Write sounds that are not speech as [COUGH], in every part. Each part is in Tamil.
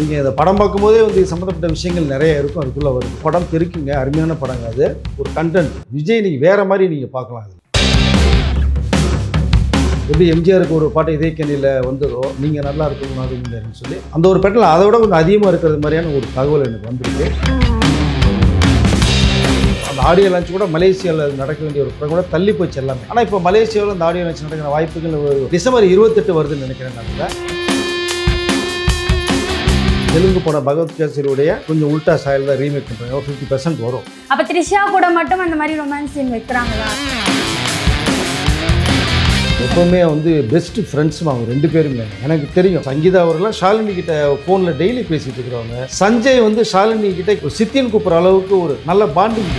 நீங்கள் இந்த படம் பார்க்கும்போதே வந்து இது சம்மந்தப்பட்ட விஷயங்கள் நிறைய இருக்கும். அதுக்குள்ளே வரும் படம் தெரிக்குங்க. அருமையான படங்க அது. ஒரு கண்டென்ட் விஜய் நீங்கள் வேற மாதிரி நீங்கள் பார்க்கலாம் அது எப்படி எம்ஜிஆருக்கு ஒரு பாட்டு இதே கண்ணியில் வந்ததோ நீங்கள் நல்லா இருக்கணும் அப்படின்னு சொல்லி அந்த ஒரு பெட்டில் அதை விட கொஞ்சம் அதிகமாக இருக்கிறது மாதிரியான ஒரு தகவல் எனக்கு வந்திருக்கு. அந்த ஆடியோ லான்ச் கூட மலேசியாவில் நடக்க வேண்டிய ஒரு படம் கூட தள்ளி போச்சு எல்லாமே. ஆனால் இப்போ மலேசியாவில் அந்த ஆடியோ லான்ச் நடக்கிற வாய்ப்புகள் ஒரு டிசம்பர் இருபத்தெட்டு வருதுன்னு நினைக்கிறேன் நான் தெலுங்கு படம் பகவத் கேசரியுடைய கொஞ்சம் உல்டா ஸ்டைல் தான் ரீமேக் பண்ணுறாங்க ஃபிஃப்டி பர்சன்ட் வரும். அப்ப த்ரிஷா கூட மட்டும் அந்த மாதிரி ரொமான்ஸ் சீன் வைக்கிறாங்களா? எப்பவுமே வந்து பெஸ்ட் ஃப்ரெண்ட்ஸ் அவங்க ரெண்டு பேருமே. எனக்கு தெரியும். சங்கீதா அவர்கள்லாம் ஷாலினி கிட்ட ஃபோனில் டெய்லி பேசிட்டு இருக்கிறவங்க. சஞ்சய் வந்து ஷாலினி கிட்ட ஒரு கூப்பிட்ற அளவுக்கு ஒரு நல்ல பாண்டிங்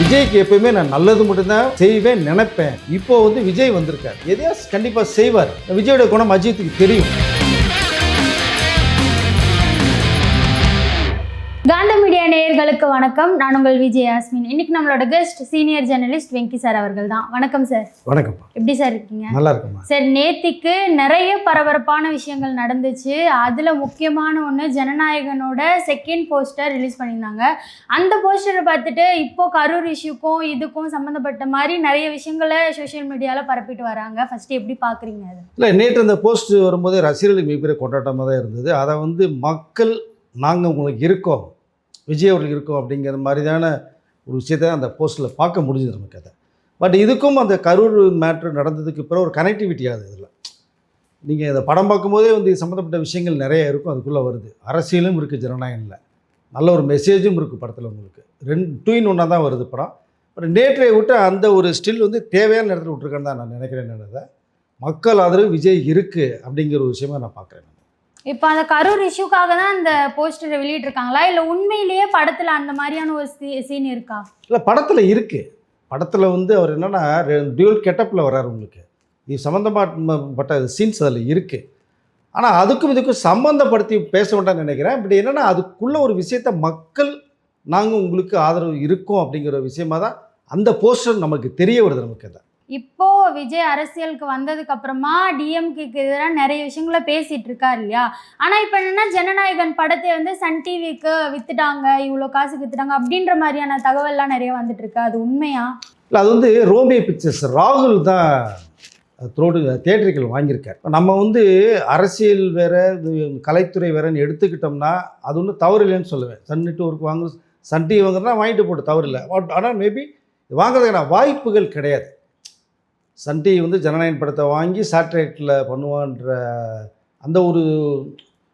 விஜய்க்கு எப்பயுமே நான் நல்லது மட்டும்தான் செய்வேன் நினைப்பேன். இப்போ வந்து விஜய் வந்திருக்கார். எதையா கண்டிப்பாக செய்வார். விஜயோட குணம் அஜித்துக்கு தெரியும். காந்த மீடியா நேயர்களுக்கு வணக்கம். நான் உங்கள் விஜய் யாஸ்மின். இன்னைக்கு நம்மளோட guest senior journalist Venky sir அவர்கள் தான் வணக்கம் சார் வணக்கம்ப்பா எப்படி சார் இருக்கீங்க? நல்லா இருக்குமா சார் நேத்திக்கு நிறைய பரபரப்பான விஷயங்கள் நடந்துச்சு. அதில் முக்கியமான ஒன்று ஜனநாயகனோட செகண்ட் போஸ்டர் ரிலீஸ் பண்ணியிருந்தாங்க. அந்த போஸ்டரை பார்த்துட்டு இப்போ கரூர் இஷ்யூக்கும் இதுக்கும் சம்மந்தப்பட்ட மாதிரி நிறைய விஷயங்களை சோஷியல் மீடியாவில் பரப்பிட்டு வராங்க. ஃபர்ஸ்ட் எப்படி பார்க்குறீங்க அது? இல்லை நேற்று அந்த போஸ்ட் வரும்போது ரசிகர்களுக்கு மிகப்பெரிய கொண்டாட்டமாக தான் இருந்தது. அதை வந்து மக்கள் நாங்கள் உங்களுக்கு இருக்கோம் விஜய் அவர்கள் இருக்கோம் அப்படிங்கிற மாதிரியான ஒரு விஷயத்தை அந்த போஸ்ட்டில் பார்க்க முடிஞ்சது நமக்கு அதை பட் இதுக்கும் அந்த கரூர் மேட்ரு நடந்ததுக்கு பிறகு ஒரு கனெக்டிவிட்டி ஆகுது இதில். நீங்கள் இந்த படம் பார்க்கும்போதே வந்து சம்மந்தப்பட்ட விஷயங்கள் நிறைய இருக்கும் அதுக்குள்ளே வருது. அரசியலும் இருக்குது ஜனநாயகனில் நல்ல ஒரு மெசேஜும் இருக்குது படத்தில் உங்களுக்கு. ரெண்டு டூ இன் ஒன்றா தான் வருது படம். பட் நேற்றைய விட்டு அந்த ஒரு ஸ்டில் வந்து தேவையான இடத்துல விட்ருக்கேன்னு தான் நான் நினைக்கிறேன் என்னதை அதை மக்கள் ஆதரவு விஜய் இருக்குது அப்படிங்கிற ஒரு விஷயமா நான் பார்க்குறேன். இப்போ அந்த கரூர் இஷ்யூக்காக தான் அந்த போஸ்டரை வெளியிட்டிருக்காங்களா? இல்லை உண்மையிலேயே படத்தில் அந்த மாதிரியான ஒரு சீன் இருக்கா? இல்லை படத்தில் இருக்குது படத்தில் வந்து அவர் என்னென்னா டியூல் கெட்டப்பில் வர்றாரு உங்களுக்கு. இது சம்மந்தப்பட்ட சீன்ஸ் அதில் இருக்குது ஆனால் அதுக்கும் இதுக்கும் சம்மந்தப்படுத்தி பேச வேண்டாம்னு நினைக்கிறேன். இப்படி என்னென்னா அதுக்குள்ளே ஒரு விஷயத்த மக்கள் நாங்கள் உங்களுக்கு ஆதரவு இருக்கோம் அப்படிங்கிற விஷயமா தான் அந்த போஸ்டர் நமக்கு தெரிய வருது நமக்கு அதை. இப்போ விஜய் அரசியலுக்கு வந்ததுக்கு அப்புறமா டிஎம்கேக்கு எதிராக நிறைய விஷயங்கள பேசிட்டு இருக்காரு இல்லையா? ஆனால் இப்போ என்னன்னா ஜனநாயகன் படத்தை வந்து சன் டிவிக்கு வித்துட்டாங்க இவ்வளோ காசுக்கு வித்துட்டாங்க அப்படின்ற மாதிரியான தகவல்லாம் நிறைய வந்துட்டு இருக்கு. அது உண்மையா? இல்லை அது வந்து ரோமியோ பிக்சர்ஸ் ராகுல் தான் த்ரோடு தேட்டர்கள் வாங்கியிருக்கார். நம்ம வந்து அரசியல் வேற இது கலைத்துறை வேறன்னு எடுத்துக்கிட்டோம்னா அது ஒன்றும் தவறு இல்லைன்னு சொல்லுவேன். சன் நெட்ஒர்க் வாங்க சன் டிவி வாங்குறதுனா வாங்கிட்டு போட்டு தவறு இல்லை. பட் ஆனால் மேபி வாங்குறதுக்கான வாய்ப்புகள் கிடையாது. சன் டிவி வந்து ஜனநாயக படத்தை வாங்கி சேட்டலைட்டில் பண்ணுவான்ற அந்த ஒரு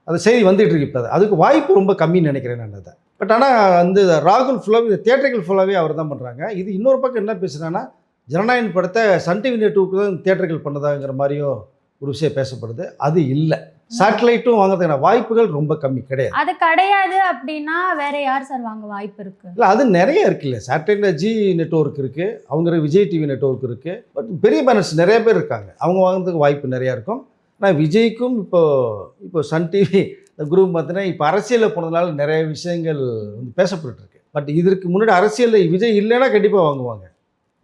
அந்த செய்தி வந்துட்டு இருக்கு இப்போ. அதுக்கு வாய்ப்பு ரொம்ப கம்மின்னு நினைக்கிறேன் நான் அதை. பட் ஆனால் வந்து ராகுல் ஃபுல்லாகவே இந்த தேட்டர்கள் ஃபுல்லாகவே அவர் தான் பண்ணுறாங்க இது இன்னொரு பக்கம் என்ன பேசுகிறாங்கன்னா ஜனநாயகன் படத்தை சன் டிவி நெட்ஒர்க்கு தான் தேட்டர்கள் பண்ணதாங்கிற மாதிரியும் ஒரு விஷயம் பேசப்படுது. அது இல்லை. சேட்டலைட்டும் வாங்குறதுக்கான வாய்ப்புகள் ரொம்ப கம்மி கிடையாது. அது கிடையாது அப்படின்னா வேற யார் சார் வாங்க வாய்ப்பு இருக்கு? இல்லை அது நிறைய இருக்குல்ல. சேட்டலைட்டில் ஜி நெட்ஒர்க் இருக்குது அவங்க விஜய் டிவி நெட்ஒர்க் இருக்குது பட் பெரிய பேனர்ஸ் நிறைய பேர் இருக்காங்க. அவங்க வாங்குறதுக்கு வாய்ப்பு நிறையா இருக்கும். ஆனால் விஜய்க்கும் இப்போ இப்போ சன் டிவி இந்த குரூப் பார்த்தீங்கன்னா இப்போ அரசியலில் போனதுனால நிறைய விஷயங்கள் வந்து பேசப்பட்டு இருக்கு. பட் இதற்கு முன்னாடி அரசியலில் விஜய் இல்லைன்னா கண்டிப்பாக வாங்குவாங்க.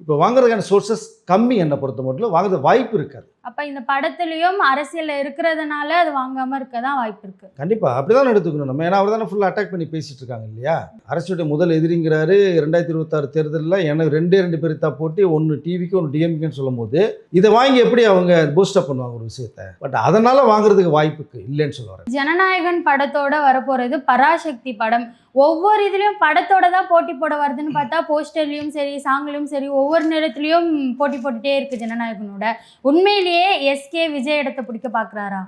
இப்போ வாங்குறதுக்கான சோர்சஸ் கம்மி என்னை பொறுத்த மட்டும் வாங்குறது வாய்ப்பு இருக்காது. அப்ப இந்த படத்துலயும் அரசியல்ல இருக்கிறதுனால அது வாங்காம இருக்க தான் வாய்ப்பு இருக்கு. கண்டிப்பாக அப்படி தான் எடுத்துக்கணும் நம்ம. ஏன்னா அவர் தானே ஃபுல்லாக அட்டாக் பண்ணி பேசிட்டு இருக்காங்க இல்லையா? அரசுடைய முதல் எதிரிங்கிறாரு. ரெண்டாயிரத்தி இருபத்தாறு தேர்தலில் எனக்கு ரெண்டே ரெண்டு பேர் தான் போட்டி ஒன்று டிவிக்கு ஒன்று டிஎம்கேன்னு சொல்லும் போது இதை வாங்கி எப்படி அவங்க பூஸ்டப் பண்ணுவாங்க ஒரு விஷயத்த? பட் அதனால் வாங்குறதுக்கு வாய்ப்புக்கு இல்லைன்னு சொல்ல வரேன். ஜனநாயகன் படத்தோட வரப்போறது பராசக்தி படம். ஒவ்வொரு இதுலயும் படத்தோட தான் போட்டி போட வருதுன்னு பார்த்தா போஸ்டர்லயும் சரி சாங்லயும் சரி ஒவ்வொரு நேரத்துலயும் போட்டி போட்டுட்டே இருக்கு ஜனநாயகனோட. உண்மையிலேயே எஸ்கே விஜய் இடத்தை பிடிக்க பார்க்குறாரா?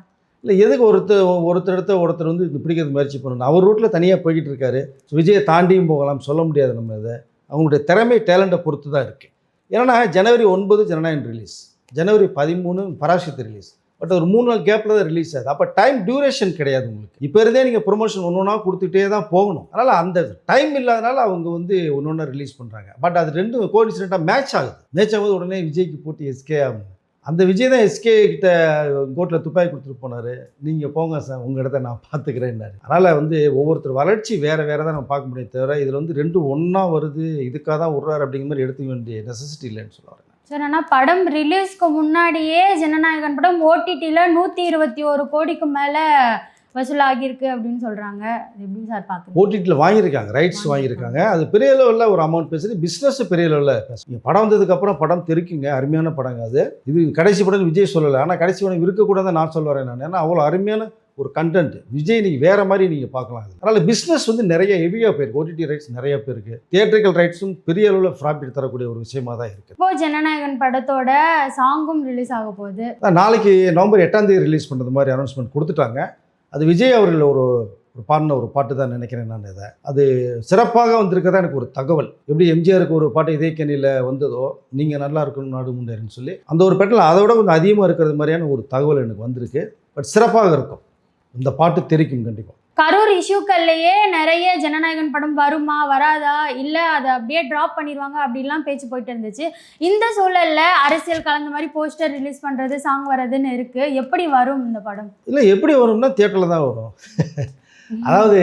இல்லை எதுக்கு ஒருத்தர் ஒருத்தர் இடத்த ஒருத்தர் வந்து இது பிடிக்கிறது முயற்சி பண்ணணும்? அவர் ரூட்டில் தனியாக போய்கிட்டு இருக்காரு. விஜயை தாண்டியும் போகலாம் சொல்ல முடியாது நம்ம இதை. அவங்களுடைய திறமை டேலண்ட்டை பொறுத்து தான் இருக்குது ஏன்னா ஜனவரி ஒன்பது ஜனநாயகன் ரிலீஸ் ஜனவரி பதிமூணு பராசக்தி ரிலீஸ் பட் ஒரு மூணு நாள் கேப்பில் தான் ரிலீஸ் ஆகுது. அப்போ டைம் டியூரேஷன் கிடையாது உங்களுக்கு. இப்போ இருந்தே நீங்கள் ப்ரொமோஷன் ஒன்று ஒன்றா கொடுத்துட்டே தான் போகணும். அதனால் அந்த டைம் இல்லாதனால அவங்க வந்து ஒன்று ஒன்றா ரிலீஸ் பண்ணுறாங்க பட் அது ரெண்டும் கோஇன்சிடெண்ட்டாக மேட்ச் ஆகுது. மேட்ச் ஆகுது உடனே விஜய்க்கு போட்டி எஸ்கே ஆகும். அந்த விஜய் தான் எஸ்கே கிட்ட கோர்ட்டில் துப்பாக்கி கொடுத்துட்டு போனார். நீங்கள் போங்க சார் உங்கள் இடத்த நான் பார்த்துக்கிறேன்னாரு. அதனால் வந்து ஒவ்வொருத்தர் வளர்ச்சி வேறு வேறு தான் நம்ம பார்க்க முடியும் தவிர இதில் வந்து ரெண்டும் ஒன்றா வருது. இதுக்காக தான் விட்றாரு அப்படிங்கிற மாதிரி எடுத்துக்க வேண்டிய நெசசிட்டி இல்லைன்னு சொல்லுவார். ஆனால் படம் ரிலீஸ்க்கு முன்னாடியே ஜனநாயகன் படம் ஓடிடியில் நூற்றி இருபத்தி ஒரு கோடிக்கு மேலே வசூலாகியிருக்கு அப்படின்னு சொல்கிறாங்க எப்படி சார் பார்க்குறீங்க ஓடிடியில் வாங்கியிருக்காங்க ரைட்ஸ் வாங்கியிருக்காங்க. அது பெரிய லெவலில் ஒரு அமௌண்ட் பேசுது. பிஸ்னஸ் பெரிய லெவலில். பேசுங்க படம் வந்ததுக்கப்புறம் படம் தெரிக்குங்க அருமையான படங்க அது. இது கடைசி படம் விஜய் சொல்லலை. ஆனால் கடைசி படம் இருக்கக்கூடாது நான் சொல்ல வரேன் நான். ஏன்னா அவ்வளோ அருமையான ஒரு கண்டென்ட் விஜய் நீங்கள் வேற மாதிரி நீங்கள் பார்க்கலாம். அது அதனால் பிஸ்னஸ் வந்து நிறைய ஹெவியாக போயிருக்கு. ஓடிடி ரைட்ஸ் நிறைய பேருக்கு தியேட்டரிக்கல் ரைட்ஸும் பெரிய அளவில் ப்ராஃபிட் தரக்கூடிய ஒரு விஷயமா தான் இருக்குது இப்போ ஜனநாயகன் படத்தோட சாங்கும் ரிலீஸ் ஆக போகுது. நாளைக்கு நவம்பர் எட்டாம் தேதி ரிலீஸ் பண்ணுறது மாதிரி அனௌன்ஸ்மெண்ட் கொடுத்துட்டாங்க. அது விஜய் அவர்கள் ஒரு ஒரு பாடின ஒரு பாட்டு தான் நினைக்கிறேன் நான் இதை. அது சிறப்பாக வந்திருக்கதா எனக்கு ஒரு தகவல். எப்படி எம்ஜிஆருக்கு ஒரு பாட்டு இதே கண்ணியில் வந்ததோ நீங்கள் நல்லா இருக்கணும் நாடு முன்னேறுன்னு சொல்லி அந்த ஒரு பெட்டில் அதை விட கொஞ்சம் அதிகமாக இருக்கிறது மாதிரியான ஒரு தகவல் எனக்கு வந்திருக்கு. பட் சிறப்பாக இருக்கும். இந்த பாட்டு தெரிக்கும் கண்டிப்பாக கரூர் இஷ்யூக்கள்லயே நிறைய ஜனநாயகன் படம் வருமா வராதா இல்லை அதை அப்படியே ட்ராப் பண்ணிடுவாங்க அப்படிலாம் பேச்சு போயிட்டு இருந்துச்சு. இந்த சூழல்ல அரசியல் கலந்த மாதிரி போஸ்டர் ரிலீஸ் பண்றது சாங் வர்றதுன்னு இருக்கு. எப்படி வரும் இந்த படம்? இல்லை எப்படி வரும்னா தியேட்டரில் தான் வரும். அதாவது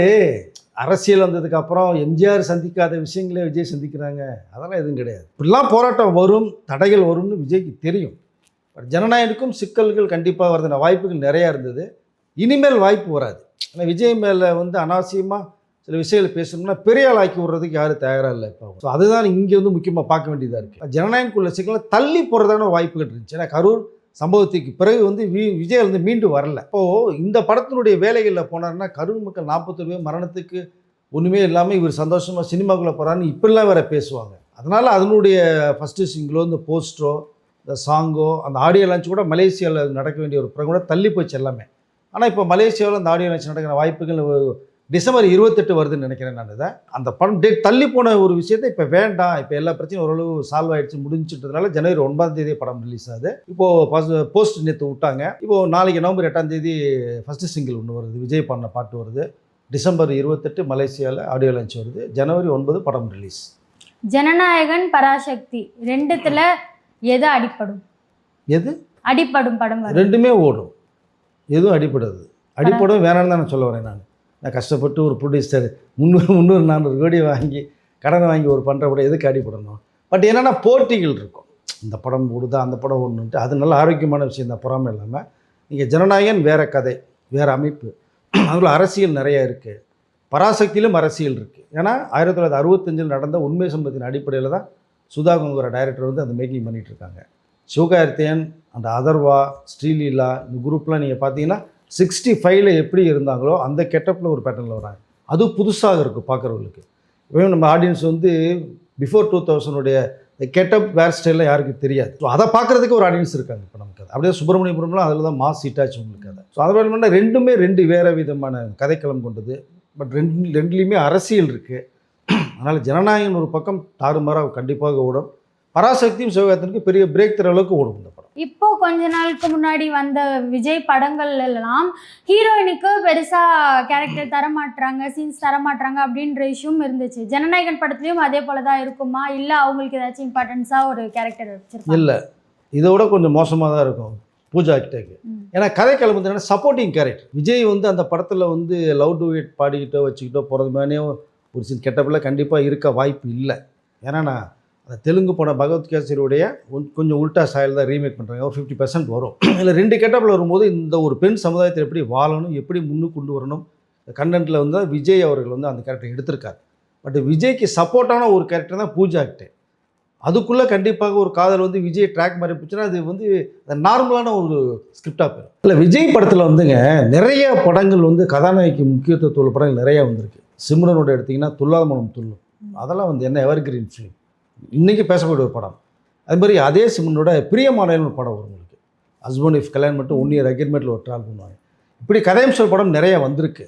அரசியல் வந்ததுக்கு அப்புறம் எம்ஜிஆர் சந்திக்காத விஷயங்களே விஜய் சந்திக்கிறாங்க. அதெல்லாம் எதுவும் கிடையாது. இப்படிலாம் போராட்டம் வரும் தடைகள் வரும்னு விஜய்க்கு தெரியும். பட் ஜனநாயகனுக்கும் சிக்கல்கள் கண்டிப்பாக வருதுன வாய்ப்புகள் நிறையா இருந்தது. இனிமேல் வாய்ப்பு வராது. ஏன்னா விஜய் மேலே வந்து அனாவசியமாக சில விஷயங்கள் பேசணும்னா பெரிய ஆள் ஆக்கி விடுறதுக்கு யாரும் தயாராக இல்லை இப்போ ஸோ அதுதான் இங்கே வந்து முக்கியமாக பார்க்க வேண்டியதாக இருக்குது ஜனநாயகக்குள்ள சிக்கலை தள்ளி போகிறதான வாய்ப்புகள் இருந்துச்சு. ஏன்னா கரூர் சம்பவத்துக்கு பிறகு வந்து வி விஜய் வந்து மீண்டு வரல. இப்போது இந்த படத்தினுடைய வேலைகளில் போனாருன்னா கரூர் மக்கள் நாற்பத்தொரு பேர் மரணத்துக்கு ஒன்றுமே இல்லாமல் இவர் சந்தோஷமாக சினிமாக்குள்ளே போகிறான்னு இப்படிலாம் வேறு பேசுவாங்க. அதனால் அதனுடைய ஃபஸ்ட்டு சிங்கிளோ இந்த போஸ்டரோ இந்த சாங்கோ அந்த ஆடியோ லான்ச் கூட மலேசியாவில் நடக்க வேண்டிய ஒரு படம் கூட தள்ளி போச்சு எல்லாமே. ஆனால் இப்போ மலேசியாவில் அந்த ஆடியோ லான்ச் நடக்கிற வாய்ப்புகள் டிசம்பர் இருபத்தெட்டு வருதுன்னு நினைக்கிறேன் நான் இதை. அந்த படம் டேட் தள்ளி போன ஒரு விஷயத்தை இப்போ வேண்டாம். இப்போ எல்லா பிரச்சனையும் ஓரளவு சால்வ் ஆயிடுச்சு முடிஞ்சிட்டதுனால ஜனவரி ஒன்பதாம் தேதி படம் ரிலீஸ் ஆகுது. இப்போது போஸ்ட் நேற்று விட்டாங்க. இப்போது நாளைக்கு நவம்பர் எட்டாம் தேதி ஃபஸ்ட்டு சிங்கிள் ஒன்று வருது. விஜய் பண்ண பாட்டு வருது. டிசம்பர் இருபத்தெட்டு மலேசியாவில் ஆடியோ லான்ச் வருது. ஜனவரி ஒன்பது படம் ரிலீஸ் ஜனநாயகன் பராசக்தி ரெண்டுத்துல எது அடிப்படும்? எது? அடிப்படும் படம் ரெண்டுமே ஓடும். எதுவும் அடிப்படாது அடிப்படவும் வேணாம்னு தான் நான் சொல்ல வரேன் நான். நான் கஷ்டப்பட்டு ஒரு ப்ரொடியூசர் முந்நூறு முந்நூறு நானூறு கோடி வாங்கி கடன் வாங்கி ஒரு பண்ணுற கூட எதுக்கு அடிப்படணும் பட் என்னென்னா போட்டிகள் இருக்கும். இந்த படம் ஓடுதா அந்த படம் ஒன்றுன்ட்டு அது நல்ல ஆரோக்கியமான விஷயம் தான் பொறாமல் இல்லாமல் நீங்கள் ஜனநாயகன் வேறு கதை வேறு அமைப்பு. அதில் அரசியல் நிறையா இருக்குது பராசக்தியிலும் அரசியல் இருக்குது ஏன்னா ஆயிரத்தி தொள்ளாயிரத்தி அறுபத்தஞ்சில் நடந்த உண்மை சம்பவத்தின் அடிப்படையில் தான் சுதாகுங்கிற டைரக்டர் வந்து அந்த மேக்கிங் பண்ணிகிட்டு இருக்காங்க. சிவகார்த்தியன் அந்த அதர்வா ஸ்ரீலீலா இந்த குரூப்லாம் நீங்கள் பார்த்தீங்கன்னா சிக்ஸ்டி ஃபைவ்ல எப்படி இருந்தாங்களோ அந்த கெட்டப்பில் ஒரு பேட்டர்னில் வராங்க. அது புதுசாக இருக்குது பார்க்குறவங்களுக்கு. இப்போ நம்ம ஆடியன்ஸ் வந்து பிஃபோர் டூ தௌசண்டுடைய கெட்டப் வேர் ஸ்டைலில் யாருக்கும் தெரியாது. ஸோ அதை பார்க்குறதுக்கு ஒரு ஆடியன்ஸ் இருக்காங்க இப்போ நமக்கு அது. அப்படியே சுப்பிரமணியபுரம்லாம் அதில் தான் மாஸ் ஹிட்டாச்சு உங்களுக்கு அதை. ஸோ அதை மாதிரி ரெண்டுமே ரெண்டு வேறு விதமான கதைக்களம் கொண்டது. பட் ரெண்டு ரெண்டுலேயுமே அரசியல் இருக்குது [CLEARS THROAT] அதனால் ஜனநாயகன் ஒரு பக்கம் தாறுமாறாக கண்டிப்பாக ஓடும். பராசக்தியும் சிவகார்த்தனுக்கு பெரிய பிரேக் தர அளவுக்கு ஓடும் இந்த படம். இப்போ கொஞ்ச நாளுக்கு முன்னாடி வந்த விஜய் படங்கள் எல்லாம் ஹீரோயினுக்கு பெருசா கேரக்டர் தர மாட்றாங்க சீன்ஸ் தர மாட்றாங்க அப்படின்ற இஷ்யூம் இருந்துச்சு. ஜனநாயகன் படத்துலயும் அதே போல தான் இருக்குமா? இல்ல அவங்களுக்கு ஏதாச்சும் இம்பார்ட்டன்ஸா ஒரு கேரக்டர் வச்சிருப்பாங்க இல்லை. இதை விட கொஞ்சம் மோசமாக தான் இருக்கும் பூஜா கிட்டேக்கு. ஏன்னா கதைக்களம் வந்து என்ன சப்போர்ட்டிங் கேரக்டர் விஜய் வந்து அந்த படத்தில் வந்து லவ் டுவேட் பாடிக்கிட்டோ வச்சுக்கிட்டோ போகிறது மாதிரியே ஒரு சில கெட்டப்பில் கண்டிப்பாக இருக்க வாய்ப்பு இல்லை. ஏன்னா நான் தெலுங்கு படம் பகவத் கேசரியுடைய கொஞ்சம் உல்டா ஸ்டைல் தான் ரீமேக் பண்ணுறாங்க ஒரு ஃபிஃப்டி பர்சன்ட் வரும். [CLEARS THROAT] இதில் ரெண்டு கெட்டப்பில் வரும்போது இந்த ஒரு பெண் சமுதாயத்தை எப்படி வாழணும் எப்படி முன்னுக்கு கொண்டு வரணும் கண்டென்ட்டில் வந்து விஜய் அவர்கள் வந்து அந்த கேரக்டர் எடுத்திருக்காரு. பட் விஜய்க்கு சப்போர்ட்டான ஒரு கேரக்டர் தான் பூஜா கிட்டே. அதுக்குள்ளே கண்டிப்பாக ஒரு காதல் வந்து விஜய் ட்ராக் மாதிரி போச்சுன்னா அது வந்து நார்மலான ஒரு ஸ்கிரிப்டாக போயிடும். இல்லை விஜய் படத்தில் வந்துங்க நிறைய படங்கள் வந்து கதாநாயகி முக்கியத்துவ உள்ள படங்கள் நிறைய வந்திருக்கு. சிம்ரனோட எடுத்திங்கன்னா துல்லாத மனம் துள்ளும். அதெல்லாம் வந்து என்ன எவர் கிரீன் ஃபிலிம் இன்றைக்கி பேசக்கூடிய ஒரு படம். அது மாதிரி அதே சிம்மனோட பிரியமானன்னு ஒரு படம் வரும் உங்களுக்கு. ஹஸ்பண்ட் இஃப் கல்யாணம் மட்டும் ஒன் இயர் அக்ரிமெண்ட்டில் ஒரு ட்ராவல் பண்ணுவாங்க. இப்படி கதையம்சல் படம் நிறைய வந்திருக்கு.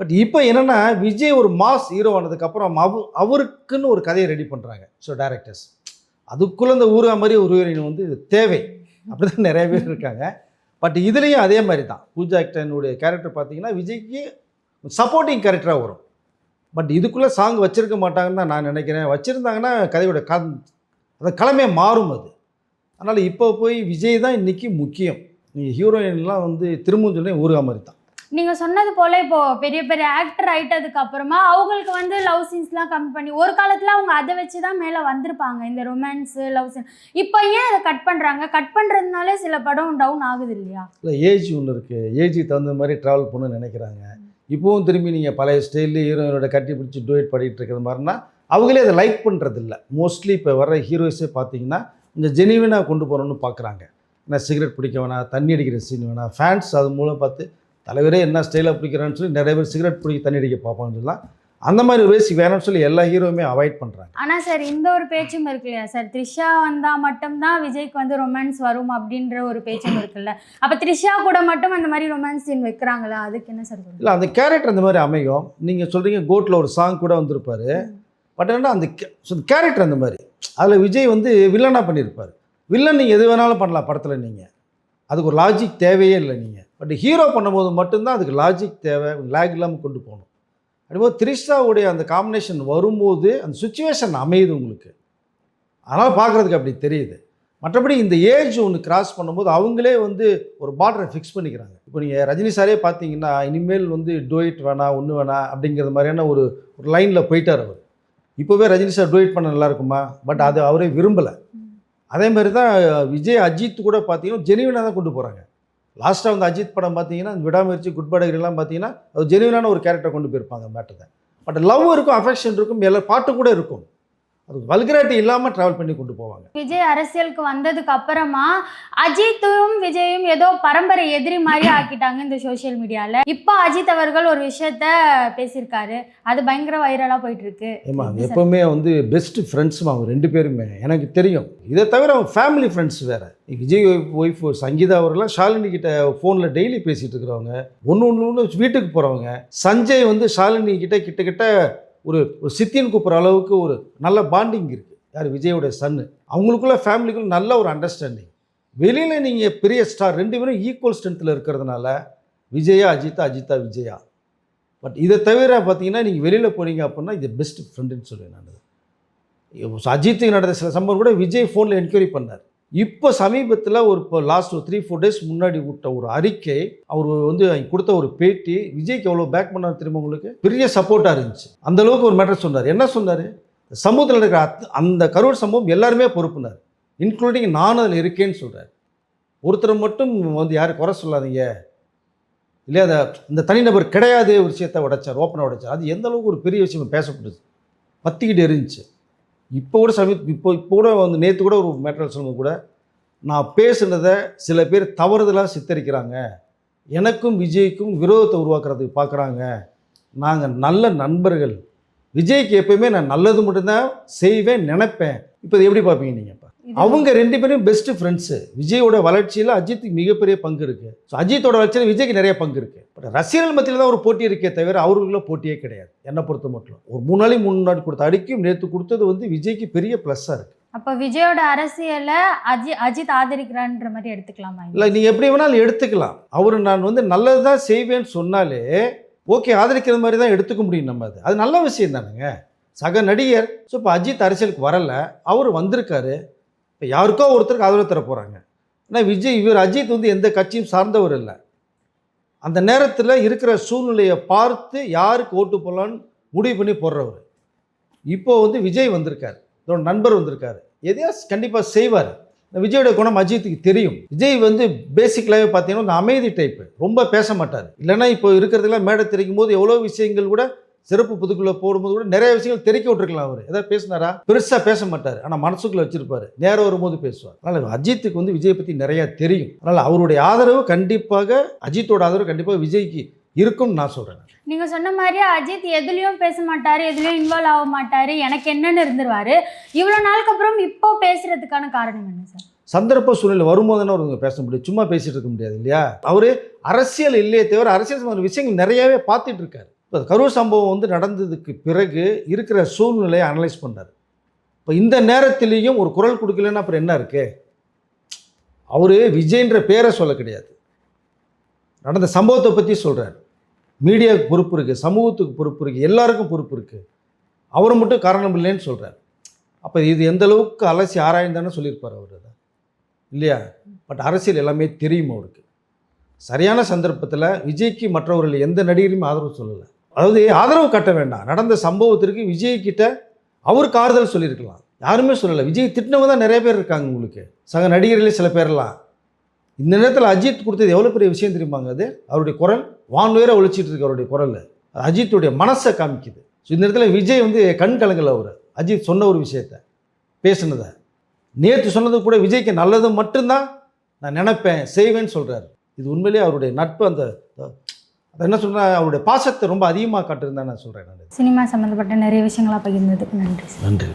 பட் இப்போ என்னென்னா விஜய் ஒரு மாஸ் ஹீரோ ஆனதுக்கப்புறம் அவ அவருக்குன்னு ஒரு கதையை ரெடி பண்ணுறாங்க ஸோ டேரக்டர்ஸ் அதுக்குள்ளே இந்த ஊரா மாதிரி ஒரு ஹீரோயின் வந்து தேவை. அப்படி தான் நிறைய பேர் இருக்காங்க. பட் இதுலேயும் அதே மாதிரி தான் பூஜா ஆக்டனுடைய கேரக்டர் பார்த்தீங்கன்னா விஜய்க்கு சப்போர்ட்டிங் கேரக்டராக வரும். பட் இதுக்குள்ளே சாங் வச்சுருக்க மாட்டாங்கன்னு தான் நான் நினைக்கிறேன். வச்சுருந்தாங்கன்னா கதையோட க அந்த கிழமையே மாறும் அது. அதனால் இப்போ போய் விஜய் தான் இன்றைக்கி முக்கியம். நீங்கள் ஹீரோயின்லாம் வந்து திரும்பவும் சொல்லி ஊருகா மாதிரி தான். நீங்க சொன்னது போல இப்போ பெரிய பெரிய ஆக்டர் ஆயிட்டதுக்கு அப்புறமா அவங்களுக்கு வந்து லவ் சீன்ஸ்லாம் கம்மி பண்ணி ஒரு காலத்துல அவங்க அதை வச்சு தான் மேல வந்திருப்பாங்க. இந்த ரொமான்ஸ் லவ் சீன் இப்போ ஏன் அதை கட் பண்றாங்க? கட் பண்றதுனால சில படம் டவுன் ஆகுது இல்லையா? இல்லை ஏஜ் ஒன்று இருக்குது ஏஜுக்கு தகுந்த மாதிரி ட்ராவல் பண்ணணும்னு நினைக்கிறாங்க. இப்போவும் திரும்பி நீங்கள் பழைய ஸ்டைலில் ஹீரோயினோட கட்டி பிடிச்சி டூயட் பாடிட்டு இருக்கிற மாதிரினா அவங்களே அதை லைக் பண்ணுறதில்ல மோஸ்ட்லி இப்போ வர ஹீரோஸே பார்த்தீங்கன்னா கொஞ்சம் ஜெனிவினாக கொண்டு போகணும்னு பார்க்குறாங்க. ஏன்னா சிகரெட் பிடிக்க வேணாம் தண்ணி அடிக்கிற சீன் வேணாம் ஃபேன்ஸ் அது மூலம் பார்த்து தலைவரே என்ன ஸ்டைலாக பிடிக்கிறான்னு சொல்லி நிறைய பேர் சிகரெட் பிடிக்க தண்ணி அடிக்க பார்ப்பான்னு சொல்லலாம். அந்த மாதிரி ரேசி வேணும்னு சொல்லி எல்லா ஹீரோவுமே அவாய்ட் பண்ணுறாங்க ஆனா சார் இந்த ஒரு பேச்சும் இருக்கு இல்லையா சார்? த்ரிஷா வந்தா மட்டும்தான் விஜய்க்கு வந்து ரொமான்ஸ் வரும் அப்படின்ற ஒரு பேச்சும் இருக்குல்ல? அப்ப த்ரிஷா கூட மட்டும் அந்த மாதிரி ரொமான்ஸ் சீன் வைக்கிறாங்களா? அதுக்கு என்ன சார் இல்லை அந்த கேரக்டர் அந்த மாதிரி அமையும். நீங்கள் சொல்கிறீங்க கோட்டில் ஒரு சாங் கூட வந்திருப்பாரு. பட் என்னன்னா அந்த கேரக்டர் அந்த மாதிரி. அதில் விஜய் வந்து வில்லனாக பண்ணியிருப்பார். வில்லன் நீங்கள் எது வேணாலும் பண்ணலாம் படத்தில் நீங்கள் அதுக்கு ஒரு லாஜிக் தேவையே இல்லை நீங்கள் பட் ஹீரோ பண்ணும்போது மட்டும்தான் அதுக்கு லாஜிக் தேவை. லேக் இல்லாமல் கொண்டு போகணும். அப்படிப்போது த்ரிஷாவுடைய அந்த காம்பினேஷன் வரும்போது அந்த சுச்சுவேஷன் அமையுது உங்களுக்கு. அதனால் பார்க்குறதுக்கு அப்படி தெரியுது. மற்றபடி இந்த ஏஜ் ஒன்று கிராஸ் பண்ணும்போது அவங்களே வந்து ஒரு பார்டரை ஃபிக்ஸ் பண்ணிக்கிறாங்க. இப்போ நீங்கள் ரஜினி சாரே பார்த்தீங்கன்னா இனிமேல் வந்து டோயிட் வேணாம் ஒன்று வேணாம் அப்படிங்கிற மாதிரியான ஒரு ஒரு லைனில் போயிட்டார் அவர். இப்போவே ரஜினி சார் டோயிட் பண்ண நல்லா இருக்குமா? பட் அது அவரே விரும்பலை. அதே மாதிரி தான் விஜய் அஜித் கூட பார்த்தீங்கன்னா ஜெனிவனாக தான் கொண்டு போகிறாங்க லாஸ்ட்டாக வந்து அஜித் படம் பார்த்தீங்கன்னா விடாமுயற்சி குட் படகிரிலாம் பார்த்தீங்கன்னா அது ஜெனிவனான ஒரு கேரக்டர் கொண்டு போயிருப்பாங்க மேட்டத்தை பட் லவ் இருக்கும் அஃபெக்ஷன் இருக்கும் எல்லா பாட்டு கூட இருக்கும். அது வல்கராட்டி இல்லாமல் ட்ராவல் பண்ணி கொண்டு போவாங்க. விஜய் அரசியலுக்கு வந்ததுக்கு அப்புறமா அஜித்தும் விஜயும் ஏதோ பரம்பரை எதிரி மாதிரி ஆக்கிட்டாங்க இந்த சோஷியல் மீடியால இப்போ அஜித் அவர்கள் ஒரு விஷயத்த பேசியிருக்காரு. அது பயங்கர வைரலா போயிட்டு இருக்கு ஏமா? எப்போவுமே வந்து பெஸ்ட் ஃப்ரெண்ட்ஸுமா அவங்க ரெண்டு பேருமே. எனக்கு தெரியும். இதை தவிர அவங்க ஃபேமிலி ஃப்ரெண்ட்ஸ் வேறு. விஜய் ஒய்ஃப் சங்கீதா அவர்கள்லாம் ஷாலினி கிட்ட ஃபோனில் டெய்லி பேசிகிட்டு இருக்கிறவங்க. ஒன்று ஒன்று ஒன்று வீட்டுக்கு போகிறவங்க சஞ்சய் வந்து ஷாலினி கிட்ட கிட்டக்கிட்ட ஒரு ஒரு சித்தின்னு கூப்பிட்ற அளவுக்கு ஒரு நல்ல பாண்டிங் இருக்குது யார்? விஜயோடைய சன்னு அவங்களுக்குள்ள ஃபேமிலிக்குள்ள நல்ல ஒரு அண்டர்ஸ்டாண்டிங் வெளியில் நீங்கள் பெரிய ஸ்டார் ரெண்டு பேரும் ஈக்குவல் ஸ்ட்ரென்த்தில் இருக்கிறதுனால விஜயா அஜித்தா அஜித்தா விஜயா. பட் இதை தவிர பார்த்தீங்கன்னா நீங்கள் வெளியில் போனீங்க அப்படின்னா இது பெஸ்ட் ஃப்ரெண்டுன்னு சொல்லுவேன் நான். அஜித்துக்கு நடந்த சில சம்பவம் கூட விஜய் ஃபோனில் என்கொயரி பண்ணார். இப்போ சமீபத்தில் ஒரு இப்போ லாஸ்ட் ஒரு த்ரீ ஃபோர் டேஸ் முன்னாடி விட்ட ஒரு அறிக்கை அவர் வந்து கொடுத்த ஒரு பேட்டி விஜய்க்கு எவ்வளோ பேக் பண்ணார் திரும்ப உங்களுக்கு? பெரிய சப்போர்ட்டாக இருந்துச்சு. அந்த அளவுக்கு ஒரு மேட்டர் சொன்னார். என்ன சொன்னார்? சமூகத்தில் இருக்கிற அத்- அந்த கரூர் சம்பவம் எல்லாருமே பொறுப்புனார். இன்க்ளூடிங் நானும் அதில் இருக்கேன்னு சொல்கிறார் ஒருத்தர் மட்டும் வந்து யாரும் குறை சொல்லாதீங்க. இல்லையா அதை இந்த தனிநபர் கிடையாது ஒரு விஷயத்தை உடைச்சார் ஓப்பனாக உடைச்சார். அது எந்த அளவுக்கு ஒரு பெரிய விஷயம் பேசப்படுது பற்றிக்கிட்டு இருந்துச்சு. இப்போ கூட சமீ இப்போ இப்போ கூட வந்து நேற்று கூட ஒரு மேட்டர் சொல்லும் கூட நான் பேசுனதை சில பேர் தவறுதலாக சித்தரிக்கிறாங்க. எனக்கும் விஜய்க்கும் விரோதத்தை உருவாக்குறதுக்கு பார்க்குறாங்க நாங்கள் நல்ல நண்பர்கள். விஜய்க்கு எப்பயுமே நான் நல்லது மட்டும்தான் செய்வேன் நினைப்பேன். இப்போ எப்படி பார்ப்பீங்க நீங்கள் இப்போ அவங்க ரெண்டு பேரும் பெஸ்ட் ஃப்ரெண்ட்ஸு விஜயோட வளர்ச்சியில் அஜித்துக்கு மிகப்பெரிய பங்கு இருக்குது ஸோ அஜித்தோட வளர்ச்சியில் விஜய்க்கு நிறைய பங்கு இருக்குது பட் ரசிகர்கள் மத்தியில் தான் ஒரு போட்டி இருக்கே தவிர அவர்களுக்குள்ள போட்டியே கிடையாது. என்னை பொறுத்த மட்டும். ஒரு மூணு நாளைக்கு முன்னாடி கொடுத்த அடிக்கும் நேற்று கொடுத்தது வந்து விஜய்க்கு பெரிய ப்ளஸ்ஸாக இருக்குது அப்ப விஜயோட அரசியலை அஜி அஜித் ஆதரிக்கிறான்ற மாதிரி எடுத்துக்கலாமா? இல்லை நீங்கள் எப்படி வேணாலும் எடுத்துக்கலாம். அவர் நான் வந்து நல்லது தான் செய்வேன்னு சொன்னாலே ஓகே ஆதரிக்கிற மாதிரி தான் எடுத்துக்க முடியும் நம்ம அது. அது நல்ல விஷயம் தானுங்க. சக நடிகர். ஸோ இப்போ அஜித் அரசியலுக்கு வரல. அவர் வந்திருக்காரு. இப்போ யாருக்கோ ஒருத்தருக்கு ஆதரவு தர போகிறாங்க ஆனால் விஜய் இவர் அஜித் வந்து எந்த கட்சியும் சார்ந்தவர் இல்லை. அந்த நேரத்தில் இருக்கிற சூழ்நிலையை பார்த்து யாருக்கு ஓட்டு போடலான்னு முடிவு பண்ணி போடுறவர். இப்போது வந்து விஜய் வந்திருக்கார். இதோட நண்பர் வந்திருக்கார். எதையா கண்டிப்பாக செய்வார். இந்த விஜயோட குணம் அஜித்துக்கு தெரியும். விஜய் வந்து பேசிக்கலாகவே பார்த்தீங்கன்னா அந்த அமைதி டைப்பு ரொம்ப பேச மாட்டார். இல்லைன்னா இப்போ இருக்கிறதுலாம் மேடை தெரிக்கும் போது எவ்வளோ விஷயங்கள் கூட சிறப்பு புதுக்குள்ளே போடும்போது கூட நிறைய விஷயங்கள் தெரிக்க விட்டுருக்கலாம் அவர். ஏதாவது பேசினாரா? பெருசாக பேச மாட்டார். ஆனால் மனசுக்குள்ளே வச்சிருப்பாரு. நேரம் வரும்போது பேசுவார். அதனால் அஜித்துக்கு வந்து விஜய் பற்றி நிறையா தெரியும். அதனால் அவருடைய ஆதரவு கண்டிப்பாக அஜித்தோட ஆதரவு கண்டிப்பாக விஜய்க்கு இருக்கும்னு நான் சொல்கிறேன் நீங்க சொன்ன மாதிரி அஜித் எதுலயும் பேச மாட்டாரு எதுலயும் இன்வால்வ் ஆக மாட்டாரு எனக்கு என்னன்னு இருந்துருவாரு. இவ்வளவு நாளுக்கு அப்புறம் இப்போ பேசுறதுக்கான காரணம் என்ன சார்? சந்தர்ப்ப சூழ்நிலை வரும்போது தானே ஒருத்தங்க பேச முடியும். சும்மா பேசிட்டு இருக்க முடியாது இல்லையா? அவர் அரசியல் இல்லையே தவிர அரசியல் சம்பந்த விஷயங்கள் நிறையவே பார்த்துட்டு இருக்காரு. இப்போ கரூர் சம்பவம் வந்து நடந்ததுக்கு பிறகு இருக்கிற சூழ்நிலையை அனலைஸ் பண்ணார் இப்போ இந்த நேரத்திலையும் ஒரு குரல் கொடுக்கலன்னா அப்புறம் என்ன இருக்கு? அவர் விஜய்ன்ற பேரை சொல்ல கிடையாது. நடந்த சம்பவத்தை பற்றி சொல்கிறார் மீடியாவுக்கு பொறுப்பு இருக்குது சமூகத்துக்கு பொறுப்பு இருக்குது எல்லாருக்கும் பொறுப்பு இருக்குது அவர் மட்டும் காரணம் இல்லைன்னு சொல்கிறார் அப்போ இது எந்த அளவுக்கு அலசி ஆராய்ந்தானே சொல்லியிருப்பார் அவர் அதை. இல்லையா? பட் அரசியல் எல்லாமே தெரியும் அவருக்கு. சரியான சந்தர்ப்பத்தில் விஜய்க்கு மற்றவர்கள் எந்த நடிகரையும் ஆதரவு சொல்லலை. அதாவது ஆதரவு காட்ட வேண்டாம். நடந்த சம்பவத்திற்கு விஜய் கிட்ட அவருக்கு ஆறுதல் சொல்லியிருக்கலாம். யாருமே சொல்லலை. விஜய் திட்டினவங்க தான் நிறைய பேர் இருக்காங்க உங்களுக்கு. சக நடிகர்களே சில பேர்லாம். இந்த நேரத்தில் அஜித் கொடுத்தது எவ்வளோ பெரிய விஷயம் தெரியுமாங்க அது? அவருடைய குரல் வான்வேர ஒழிச்சிட்டு இருக்கு அவருடைய குரல் அஜித்துடைய மனசை காமிக்குது. ஸோ இந்த இடத்துல விஜய் வந்து கண் கலங்கல அவர். அஜித் சொன்ன ஒரு விஷயத்த பேசினதை. நேற்று சொன்னது கூட விஜய்க்கு நல்லது மட்டும்தான் நான் நினைப்பேன் செய்வேன்னு சொல்கிறார் இது உண்மையிலேயே அவருடைய நட்பு அந்த என்ன சொல்கிறேன் அவருடைய பாசத்தை ரொம்ப அதிகமாக காட்டுருந்தான் நான் சொல்கிறேன் நான் சினிமா சம்மந்தப்பட்ட நிறைய விஷயங்களா பகிர்ந்ததுக்கு நன்றி நன்றி.